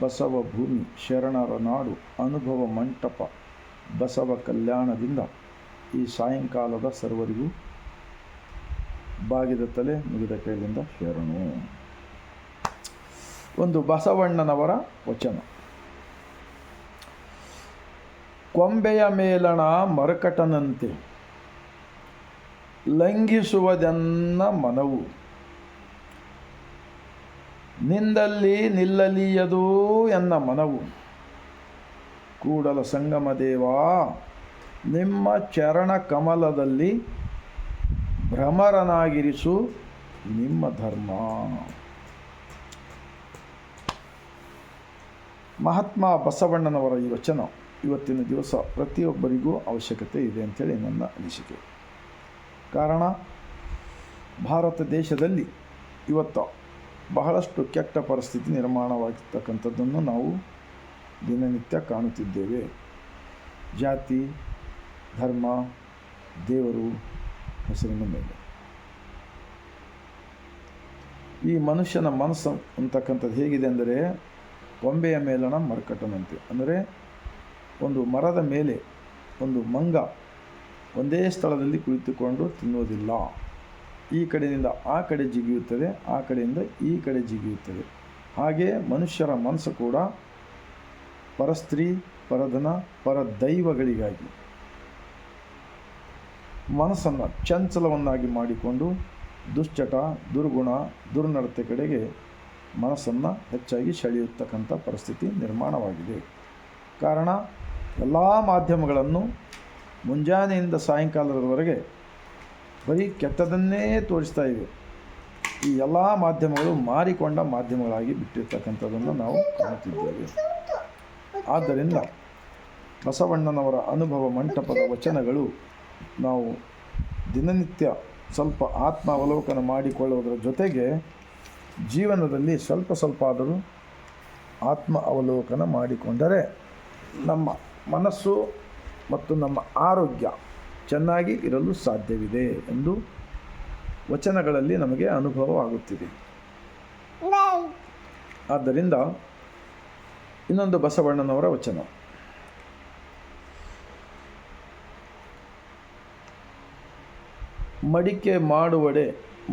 ಬಸವ ಭೂಮಿ ಶರಣರ ನಾಡು, ಅನುಭವ ಮಂಟಪ, ಬಸವ ಕಲ್ಯಾಣದಿಂದ ಈ ಸಾಯಂಕಾಲದ ಸರ್ವರಿಗೂ ಬಾಗಿದ ತಲೆ ಮುಗಿದ ಕೈಲಿಂದ ಶರಣು. ಒಂದು ಬಸವಣ್ಣನವರ ವಚನ. ಕೊಂಬೆಯ ಮೇಲಣ ಮರಕಟನಂತೆ, ಲಂಘಿಸುವುದೆನ್ನ ಮನವು. ನಿಂದಲ್ಲಿ ನಿಲ್ಲಲಿಯದು ಎನ್ನ ಮನವು. ಕೂಡಲ ಸಂಗಮ ದೇವಾ, ನಿಮ್ಮ ಚರಣ ಕಮಲದಲ್ಲಿ ಭ್ರಮರನಾಗಿರಿಸು ನಿಮ್ಮ ಧರ್ಮ. ಮಹಾತ್ಮ ಬಸವಣ್ಣನವರ ಈ ವಚನ ಇವತ್ತಿನ ದಿವಸ ಪ್ರತಿಯೊಬ್ಬರಿಗೂ ಅವಶ್ಯಕತೆ ಇದೆ ಅಂತೇಳಿ ನನ್ನ ಅನಿಸಿಕೆ. ಕಾರಣ, ಭಾರತ ದೇಶದಲ್ಲಿ ಇವತ್ತು ಬಹಳಷ್ಟು ಕೆಟ್ಟ ಪರಿಸ್ಥಿತಿ ನಿರ್ಮಾಣವಾಗಿರ್ತಕ್ಕಂಥದ್ದನ್ನು ನಾವು ದಿನನಿತ್ಯ ಕಾಣುತ್ತಿದ್ದೇವೆ. ಜಾತಿ, ಧರ್ಮ, ದೇವರು ಹೆಸರಿನ ಮೇಲೆ. ಈ ಮನುಷ್ಯನ ಮನಸ್ಸು ಅಂತಕ್ಕಂಥದ್ದು ಹೇಗಿದೆ ಅಂದರೆ ಗೊಂಬೆಯ ಮೇಲಣ ಮರಕಟ್ಟನಂತೆ ಅಂದರೆ ಒಂದು ಮರದ ಮೇಲೆ ಒಂದು ಮಂಗ ಒಂದೇ ಸ್ಥಳದಲ್ಲಿ ಕುಳಿತುಕೊಂಡು ತಿನ್ನುವುದಿಲ್ಲ. ಈ ಕಡೆಯಿಂದ ಆ ಕಡೆ ಜಿಗಿಯುತ್ತದೆ, ಆ ಕಡೆಯಿಂದ ಈ ಕಡೆ ಜಿಗಿಯುತ್ತದೆ. ಹಾಗೆ ಮನುಷ್ಯರ ಮನಸ್ಸು ಕೂಡ ಪರಸ್ತ್ರೀ, ಪರಧನ ಪರ ದೈವಗಳಿಗಾಗಿ ಮನಸ್ಸನ್ನು ಚಂಚಲವನ್ನಾಗಿ ಮಾಡಿಕೊಂಡು ದುಶ್ಚಟ, ದುರ್ಗುಣ, ದುರ್ನಡತೆ ಕಡೆಗೆ ಮನಸ್ಸನ್ನು ಹೆಚ್ಚಾಗಿ ಸೆಳೆಯುತ್ತಕ್ಕಂಥ ಪರಿಸ್ಥಿತಿ ನಿರ್ಮಾಣವಾಗಿದೆ. ಕಾರಣ, ಎಲ್ಲ ಮಾಧ್ಯಮಗಳನ್ನು ಮುಂಜಾನೆಯಿಂದ ಸಾಯಂಕಾಲದವರೆಗೆ ಬರೀ ಕೆಟ್ಟದನ್ನೇ ತೋರಿಸ್ತಾ ಇವೆ. ಈ ಎಲ್ಲ ಮಾಧ್ಯಮಗಳು ಮಾರಿಕೊಂಡ ಮಾಧ್ಯಮಗಳಾಗಿ ಬಿಟ್ಟಿರ್ತಕ್ಕಂಥದ್ದನ್ನು ನಾವು ಕಾಣುತ್ತಿದ್ದೇವೆ. ಆದ್ದರಿಂದ ಬಸವಣ್ಣನವರ ಅನುಭವ ಮಂಟಪದ ವಚನಗಳು ನಾವು ದಿನನಿತ್ಯ ಸ್ವಲ್ಪ ಆತ್ಮ ಅವಲೋಕನ ಮಾಡಿಕೊಳ್ಳುವುದರ ಜೊತೆಗೆ ಜೀವನದಲ್ಲಿ ಸ್ವಲ್ಪ ಸ್ವಲ್ಪ ಆದರೂ ಆತ್ಮ ಅವಲೋಕನ ಮಾಡಿಕೊಂಡರೆ ನಮ್ಮ ಮನಸ್ಸು ಮತ್ತು ನಮ್ಮ ಆರೋಗ್ಯ ಚೆನ್ನಾಗಿ ಇರಲು ಸಾಧ್ಯವಿದೆ ಎಂದು ವಚನಗಳಲ್ಲಿ ನಮಗೆ ಅನುಭವವಾಗುತ್ತಿದೆ. ಆದ್ದರಿಂದ ಇನ್ನೊಂದು ಬಸವಣ್ಣನವರ ವಚನ. ಮಡಿಕೆ ಮಾಡುವಡೆ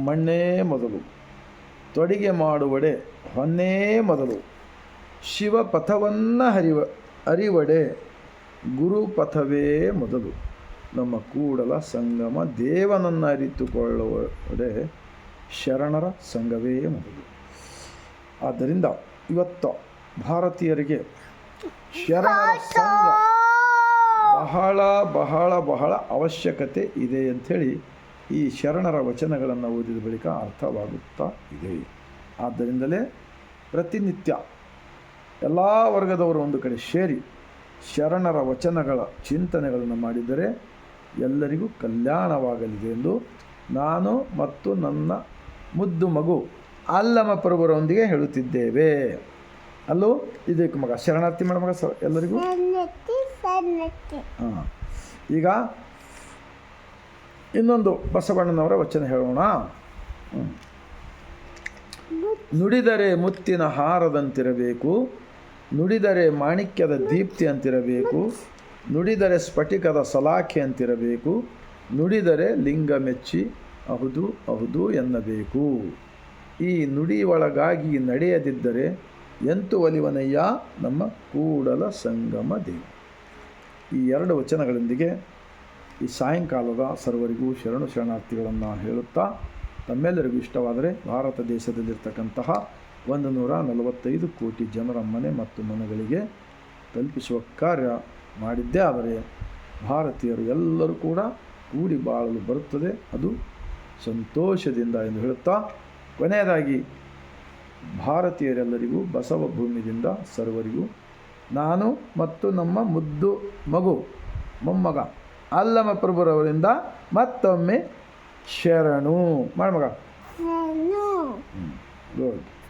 ಮಣ್ಣೇ ಮೊದಲು, ತೊಡಿಗೆ ಮಾಡುವಡೆ ಹೊನ್ನೇ ಮೊದಲು ಶಿವ ಪಥವನ್ನು ಹರಿವ ಅರಿವಡೆ ಗುರುಪಥವೇ ಮೊದಲು. ನಮ್ಮ ಕೂಡಲ ಸಂಗಮ ದೇವನನ್ನು ಅರಿತುಕೊಳ್ಳುವುದೇ ಶರಣರ ಸಂಘವೇ ಮೊದಲು. ಆದ್ದರಿಂದ ಇವತ್ತು ಭಾರತೀಯರಿಗೆ ಶರಣರ ಸಂಘ ಬಹಳ ಬಹಳ ಬಹಳ ಅವಶ್ಯಕತೆ ಇದೆ ಅಂಥೇಳಿ ಈ ಶರಣರ ವಚನಗಳನ್ನು ಓದಿದ ಬಳಿಕ ಅರ್ಥವಾಗುತ್ತಾ ಇದೆ. ಆದ್ದರಿಂದಲೇ ಪ್ರತಿನಿತ್ಯ ಎಲ್ಲ ವರ್ಗದವರು ಒಂದು ಕಡೆ ಸೇರಿ ಶರಣರ ವಚನಗಳ ಚಿಂತನೆಗಳನ್ನು ಮಾಡಿದರೆ ಎಲ್ಲರಿಗೂ ಕಲ್ಯಾಣವಾಗಲಿದೆ ಎಂದು ನಾನು ಮತ್ತು ನನ್ನ ಮುದ್ದು ಮಗು ಅಲ್ಲಮ ಪ್ರಭುರೊಂದಿಗೆ ಹೇಳುತ್ತಿದ್ದೇವೆ. ಅಲ್ಲೂ ಇದಕ್ಕೆ ಮಗ ಶರಣಾರ್ಥಿ ಮಾಡ ಮಗ ಸ ಎಲ್ಲರಿಗೂ? ಹಾಂ. ಈಗ ಇನ್ನೊಂದು ಬಸವಣ್ಣನವರ ವಚನ ಹೇಳೋಣ. ನುಡಿದರೆ ಮುತ್ತಿನ ಹಾರದಂತಿರಬೇಕು ನುಡಿದರೆ ಮಾಣಿಕ್ಯದ ದೀಪ್ತಿ ಅಂತಿರಬೇಕು ನುಡಿದರೆ ಸ್ಫಟಿಕದ ಸಲಾಖೆ ಅಂತಿರಬೇಕು, ನುಡಿದರೆ ಲಿಂಗ ಮೆಚ್ಚಿ ಅಹುದು ಅಹುದು ಎನ್ನಬೇಕು. ಈ ನುಡಿ ಒಳಗಾಗಿ ನಡೆಯದಿದ್ದರೆ ಎಂತು ಒಲಿವನಯ್ಯ? ನಮ್ಮ ಕೂಡಲ ಸಂಗಮ ದೇವ ಈ ಎರಡು ವಚನಗಳೊಂದಿಗೆ ಈ ಸಾಯಂಕಾಲದ ಸರ್ವರಿಗೂ ಶರಣು ಶರಣಾರ್ಥಿಗಳನ್ನು ಹೇಳುತ್ತಾ ತಮ್ಮೆಲ್ಲರಿಗೂ ಇಷ್ಟವಾದರೆ ಭಾರತ ದೇಶದಲ್ಲಿರ್ತಕ್ಕಂತಹ ಒಂದು ನೂರ ನಲವತ್ತೈದು ಕೋಟಿ ಜನರ ಮನೆ ಮತ್ತು ಮನೆಗಳಿಗೆ ತಲುಪಿಸುವ ಕಾರ್ಯ ಮಾಡಿದ್ದೇ ಆದರೆ ಭಾರತೀಯರು ಎಲ್ಲರೂ ಕೂಡ ಕೂಡಿ ಬಾಳಲು ಬರುತ್ತದೆ. ಅದು ಸಂತೋಷದಿಂದ ಎಂದು ಹೇಳುತ್ತಾ ಕೊನೆಯದಾಗಿ ಭಾರತೀಯರೆಲ್ಲರಿಗೂ ಬಸವ ಭೂಮಿಯಿಂದ ಸರ್ವರಿಗೂ ನಾನು ಮತ್ತು ನಮ್ಮ ಮುದ್ದು ಮಗು ಮೊಮ್ಮಗ ಅಲ್ಲಮ ಪ್ರಭುರವರಿಂದ ಮತ್ತೊಮ್ಮೆ ಶರಣು. ಮಾಡ ಮಗ. ಶರಣು. ಗುಡ್